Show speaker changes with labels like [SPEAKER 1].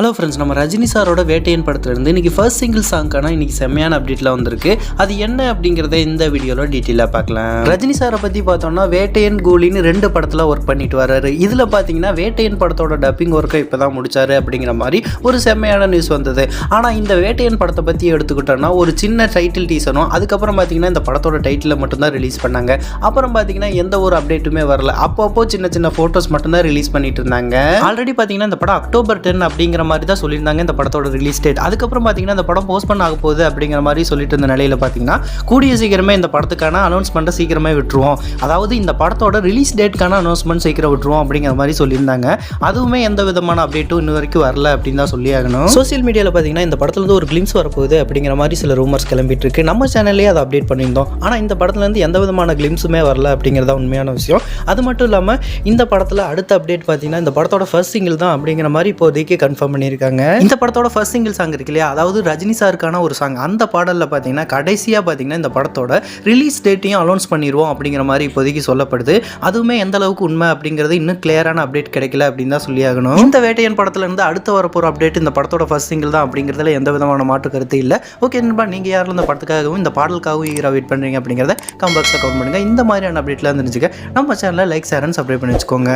[SPEAKER 1] Hello friends நம்ம ரஜினி சாரோட வேட்டையன் படத்துலேருந்து இன்றைக்கி ஃபர்ஸ்ட் சிங்கிள் சாங்க்கான இன்றைக்கி செம்மையான அப்டேட்லாம் வந்திருக்கு. அது என்ன அப்படிங்கிறத இந்த வீடியோவில் டீட்டெயிலாக பார்க்கலாம். ரஜினி சாரை பற்றி பார்த்தோம்னா வேட்டையன் கூலின்னு ரெண்டு படத்தில் ஒர்க் பண்ணிட்டு வர்றாரு. இதில் பார்த்தீங்கன்னா வேட்டையன் படத்தோட டப்பிங் ஒர்க்கை இப்போ தான் முடித்தாரு அப்படிங்கிற மாதிரி ஒரு செம்மையான நியூஸ் வந்தது. ஆனால் இந்த வேட்டையன் படத்தை பற்றி எடுத்துக்கிட்டோம்னா ஒரு சின்ன டைட்டில் டீசரும் அதுக்கப்புறம் பார்த்தீங்கன்னா இந்த படத்தோட டைட்டிலை மட்டும்தான் ரிலீஸ் பண்ணாங்க. அப்புறம் பார்த்தீங்கன்னா எந்த ஒரு அப்டேட்டுமே வரல. அப்பப்போ சின்ன சின்ன ஃபோட்டோஸ் மட்டும்தான் ரிலீஸ் பண்ணிட்டு இருந்தாங்க. ஆல்ரெடி பார்த்தீங்கன்னா இந்த படம் அக்டோபர் டென் அப்படிங்கிற மாதிரி தான் சொல்லியிருந்தாங்க இந்த படத்தோட ரிலீஸ் டேட் அதுக்கப்புறம் பார்த்தீங்கன்னா இந்த படம் போஸ்ட் பண்ண ஆக போகுது அப்படிங்கிற மாதிரி சொல்லிட்டு இருந்த நிலையில் பார்த்தீங்கன்னா கூடிய சீக்கிரமே இந்த படத்துக்கான அனௌன்ஸ்மெண்ட்டை சீக்கிரமே விட்டுருவோம். அதாவது இந்த படத்தோட ரிலீஸ் டேட்க்கான அனௌன்ஸ்மெண்ட் சீக்கிரம் விட்டுருவோம் அப்படிங்கிற மாதிரி சொல்லியிருந்தாங்க. அதுவுமே எந்த விதமான அப்டேட்டும் இன்ன வரைக்கும் வரல அப்படின்னு தான் சொல்லி ஆகணும் சோசியல் மீடியாவில் பார்த்தீங்கன்னா இந்த படத்துலேருந்து ஒரு கிளிம்ஸ் வரப்போகுது அப்படிங்கிற மாதிரி சில ரூமர்ஸ் கிளம்பிட்டு இருக்கு. நம்ம சேனல்லேயே அதை அப்டேட் பண்ணியிருந்தோம். ஆனால் இந்த படத்துலேருந்து எந்த விதமான கிளிம்ஸுமே வரல அப்படிங்கிறதா உண்மையான விஷயம். அது மட்டும் இல்லாமல் இந்த படத்தில் அடுத்த அப்டேட் பார்த்தீங்கன்னா இந்த படத்தோட ஃபர்ஸ்ட் சிங்கிள் தான் அப்படிங்கிற மாதிரி இப்போதைக்கு கன்ஃபார்ம் பண்ணியிருக்காங்க. இந்த படத்தோட ஃபர்ஸ்ட் சிங்கிள் சாங் இருக்கு இல்லையா? அதாவது ரஜினி சாருக்கான ஒரு சாங் அந்த பாடலில் பார்த்தீங்கன்னா கடைசியாக பார்த்தீங்கன்னா இந்த படத்தோட ரிலீஸ் டேட்டையும் அனௌன்ஸ் பண்ணிடுவோம் அப்படிங்கிற மாதிரி இப்போதைக்கு சொல்லப்படுது. அதுவுமே எந்த அளவுக்கு உண்மை அப்படிங்கிறது இன்னும் கிளியரான அப்டேட் கிடைக்கல அப்படின்னு தான் சொல்லி ஆகணும் இந்த வேட்டையன் படத்துல இருந்து அடுத்த வரப்போகிற அப்டேட் இந்த படத்தோட ஃபர்ஸ்ட் சிங்கிள் தான் அப்படிங்கிறதுல எந்த விதமான மாற்று கருத்து இல்லை. ஓகே நண்பா நீங்கள் யாரும் இந்த படத்துக்காகவும் இந்த பாடலுக்காகவும் ஈகராக வெயிட் பண்ணுறீங்க அப்படிங்கிறத கமெண்ட் கவுண்ட் பண்ணுங்கள் இந்த மாதிரியான அப்டேட்லாம் தெரிஞ்சுக்க நம்ம சேனலில் லைக் ஷேர் அண்ட் சப்ஸ்கிரைப் பண்ணி வச்சுக்கோங்க.